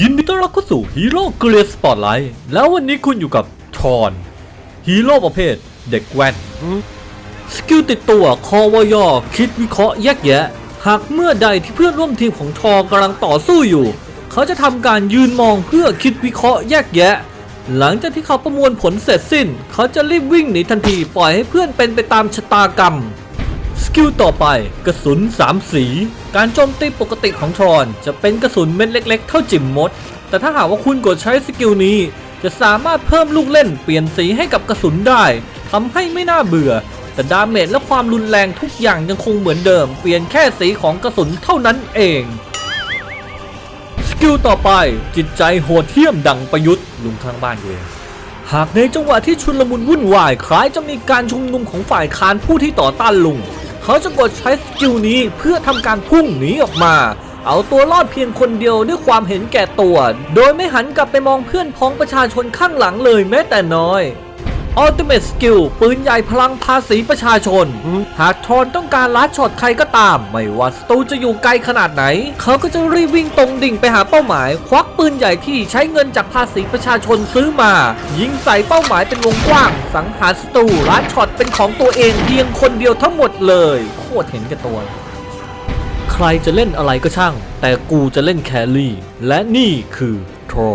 ยินดีต้อนรับเข้าสู่ฮีโร่เกลียสปอตไลท์แล้ววันนี้คุณอยู่กับทอนฮีโร่ประเภทเด็กแว่นสกิลติดตัวคอวยอคิดวิเคราะห์แยกแยะ หากเมื่อใดที่เพื่อนร่วมทีมของทอกำลังต่อสู้อยู่ เขาจะทำการยืนมองเพื่อคิดวิเคราะห์แยกแยะ หลังจากที่เขาประมวลผลเสร็จสิ้น เขาจะรีบวิ่งหนีทันทีปล่อยให้เพื่อนเป็นไปตามชะตากรรม สกิลต่อไปกระสุน3สี การโจมตีปกติของทรอนจะเป็นกระสุนเม็ดเล็ก ๆ เท่าจิ๋มมด แต่ถ้าหากว่าคุณกดใช้สกิลนี้ จะสามารถเพิ่มลูกเล่นเปลี่ยนสีให้กับกระสุนได้ทำให้ไม่น่าเบื่อ แต่ดาเมจและความรุนแรงทุกอย่างยังคงเหมือนเดิม เปลี่ยนแค่สีของกระสุนเท่านั้นเองสกิลต่อไปจิตใจโหดเหี้ยมดังประยุทธ์ลุงข้างบ้านเองหากในจังหวะที่ชุนลมุนวุ่นวายคล้ายจะมีการชุมนุมของฝ่ายค้านผู้ที่ต่อต้านลุง เขาจะกดใช้สกิลนี้เพื่อทำการพุ่งหนีออกมา เอาตัวรอดเพียงคนเดียวด้วยความเห็นแก่ตัว โดยไม่หันกลับไปมองเพื่อนพ้องประชาชนข้างหลังเลยแม้แต่น้อย Ultimate Skill ปืนใหญ่พลังภาษีประชาชน หากทอนต้องการลัดช็อตใครก็ตาม ไม่ว่าศัตรูจะอยู่ไกลขนาดไหน เขาก็จะรีบวิ่งตรงดิ่งไปหาเป้าหมาย ควักปืนใหญ่ที่ใช้เงินจากภาษีประชาชนซื้อมา ยิงใส่เป้าหมายเป็นวงกว้าง สังหารศัตรูลัดช็อตเป็นของตัวเองเพียงคนเดียวทั้งหมดเลย โคตรเห็นแก่ตัวใครจะเล่นอะไรก็ช่าง แต่กูจะเล่นแครี่ และนี่คือทรอ